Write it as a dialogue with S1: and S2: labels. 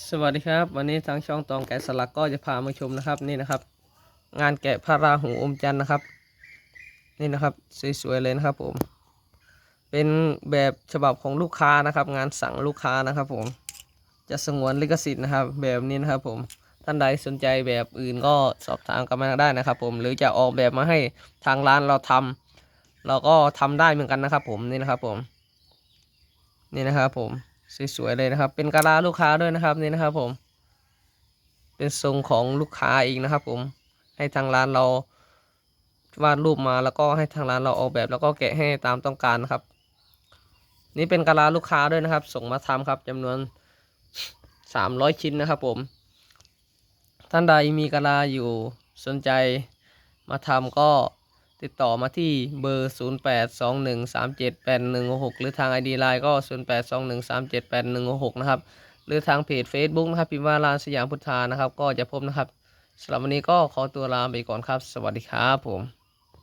S1: สวัสดีครับ วันนี้ทางช่องตองแกะสลักก็จะพามาชมนะครับนี่นะครับ งานแกะพระราหูอมจันทร์นะครับ นี่นะครับสวยๆเลยนะครับผม เป็นแบบฉบับของลูกค้านะครับ งานสั่งลูกค้านะครับ ผม จะสงวนลิขสิทธิ์นะครับ แบบนี้นะครับผมท่านใดสนใจแบบอื่นก็สอบถามกันมาได้นะครับ ผมหรือจะออกแบบมาให้ทางร้านเราทำเราก็ทำได้เหมือนกันนะครับ ผมนี่นะครับผม นี่นะครับผม สวยๆเลยนะครับ เป็นกะลาลูกค้าด้วยนะครับนี่นะครับ ผม เป็นทรงของลูกค้าอีกนะครับ ผมให้ทางร้านเราวาดรูปมาแล้วก็ให้ทางร้านเราออกแบบ แล้วก็แกะให้ตามต้องการนะครับ นี่เป็นกะลาลูกค้าด้วยนะครับ ส่งมาทำครับจำนวนสามร้อยชิ้นนะครับ ผม ท่านใดมีกะลาอยู่สนใจมาทำก็ ติดต่อมาที่เบอร์ 0821378166 หรือทาง ID Line ก็ 0821378166 นะครับ หรือทางเพจ Facebook นะครับ พิมพ์ว่าลานสยามพุทธานะครับ ก็จะพบนะครับสำหรับวันนี้ก็ขอตัวลาไปก่อนครับ สวัสดีครับผม